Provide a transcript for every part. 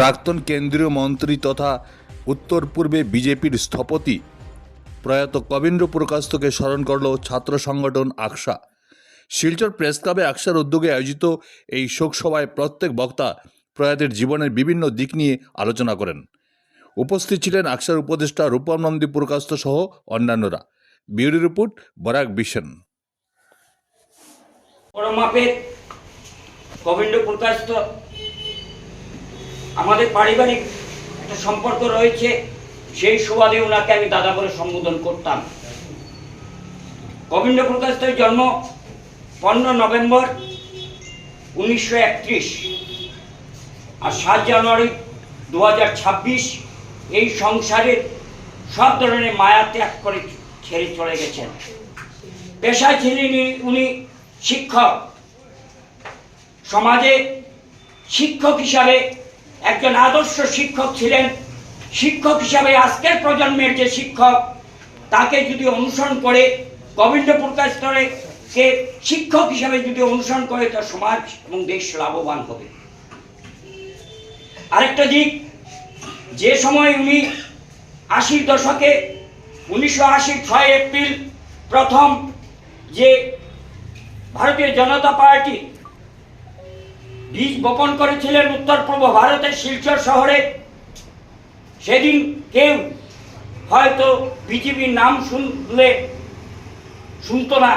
প্রাক্তন কেন্দ্রীয় মন্ত্রী তথা উত্তর পূর্বে বিজেপির স্থপতি প্রয়াত কবীন্দ্র প্রকাশকে স্মরণ করল ছাত্র সংগঠন আকসা। শিলচর প্রেস ক্লাবে আকসার উদ্যোগে আয়োজিত এই শোকসভায় প্রত্যেক বক্তা প্রয়াতের জীবনের বিভিন্ন দিক নিয়ে আলোচনা করেন। উপস্থিত ছিলেন আকসার উপদেষ্টা রূপম নন্দী প্রকাশত সহ অন্যান্যরা। বিউরি রিপোর্ট, বরাক বিশন। গোবিন্দ প্রকাশ আমাদের পারিবারিক একটা সম্পর্ক রয়েছে, সেই সুবাদে ওনাকে আমি দাদা বলে সম্বোধন করতাম। গোবিন্দ প্রকাশ জন্ম পনেরো নভেম্বর উনিশশো একত্রিশ আর সাত জানুয়ারি দু হাজার ছাব্বিশ এই সংসারের সব ধরনের মায়া ত্যাগ করে ছেড়ে চলে গেছেন। পেশায় ছিলেন উনি শিক্ষক। সমাজে শিক্ষক হিসাবে একজন আদর্শ শিক্ষক ছিলেন। শিক্ষক হিসাবে আজকের প্রজন্মের যে শিক্ষক, তাকে যদি অনুসরণ করে গোবিন্দ প্রকাশ স্তরে কে শিক্ষক হিসাবে যদি অনুসরণ করে তা সমাজ এবং দেশ লাভবান হবে। আরেকটা দিক, যে সময় উনি আশির দশকে, উনিশশো আশির ছয় এপ্রিল প্রথম যে ভারতীয় জনতা পার্টি বীজ বপন করেছিলেন উত্তর পূর্ব ভারতের শিলচর শহরে। সেদিন কেউ হয়তো বিজেপির নাম শুনলে শুনতো না,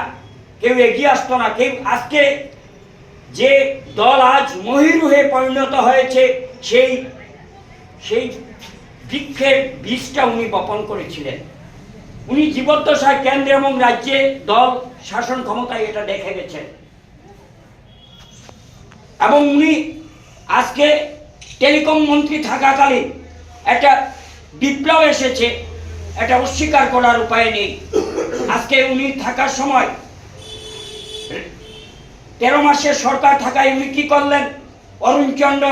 কেউ এগিয়ে আসতো না। কেউ আজকে যে দল আজ মহিরুহে পরিণত হয়েছে, সেই সেই বৃক্ষের বীজটা উনি বপন করেছিলেন। উনি জীবদ্দশায় কেন্দ্র এবং রাজ্যে দল শাসন ক্ষমতায় এটা দেখে গেছেন। এবং উনি আজকে টেলিকম মন্ত্রী থাকাকালীন একটা বিপ্লব এসেছে, এটা অস্বীকার করার উপায় নেই। আজকে উনি থাকার সময় তেরো মাসের সরকার থাকায় উনি কি করলেন? অরুণচন্দ্র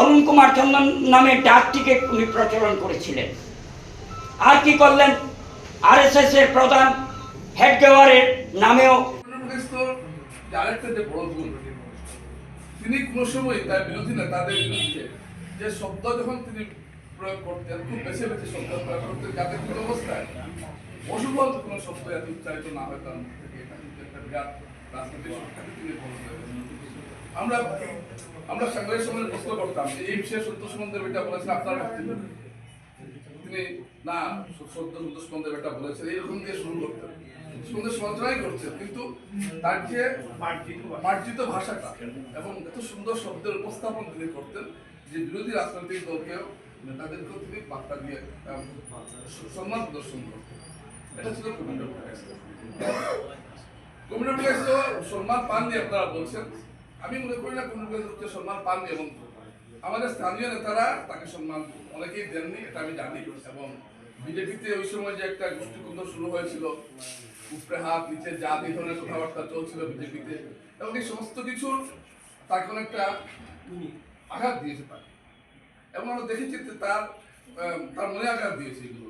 অরুণ কুমার চন্দন নামে ডাক টিকিট উনি প্রচলন করেছিলেন। আর কি করলেন? আরএসএস এর প্রধান হেডগেওয়ারের নামেও আরেকটা বড় ভুল তিনি কোনো সময় তার বিরোধী না তাদের বিরুদ্ধে যে শব্দ যখন তিনি প্রয়োগ করতেন, খুব বেছে বেছে শব্দ প্রয়োগ করতেন, যাতে কিন্তু অবস্থায় অশুভল কোনো শব্দ এত উচ্চারিত না হয়, তার মুখ আমরা আমরা সাংবাদিক সময় প্রশ্ন করতাম যে এই বিষয়ে সন্তোষ মন্দির এটা বলেছেন আপনার বক্তব্য তিনি, না সত্য সন্তোষ মন্দির এটা বলেছেন, এইরকম দিয়ে শুরু করতেন। সুন্দর সমালোচনাই করছেন কিন্তু তার যে মার্জিত ভাষাটা এবং এত সুন্দর শব্দের উপস্থাপন তিনি করতেন যে বিরোধী রাজনৈতিক দলকেও নেতাদেরকেও তিনি বার্তা দিয়ে সম্মান প্রদর্শন করতেন। এটা ছিল কবিন্দ্র প্রকাশ তো সম্মান পাননি আপনারা বলছেন। আমি মনে করি না প্রকাশ সম্মান পাননি এবং আমাদের স্থানীয় নেতারা তাকে সম্মান অনেকেই দেননি, এটা আমি জানি। এবং বিজেপিতে ওই সময় যে একটা গোষ্ঠীকুণ্ড শুরু হয়েছিল উপরে হাত, নিচে যা এই ধরনের কথাবার্তা চলছিল বিজেপিতে এবং এই সমস্ত কিছু তাকে অনেকটা আঘাত দিয়েছে তাকে। এবং আমরা দেখেছি তার তার মনে আঘাত দিয়েছে এগুলো।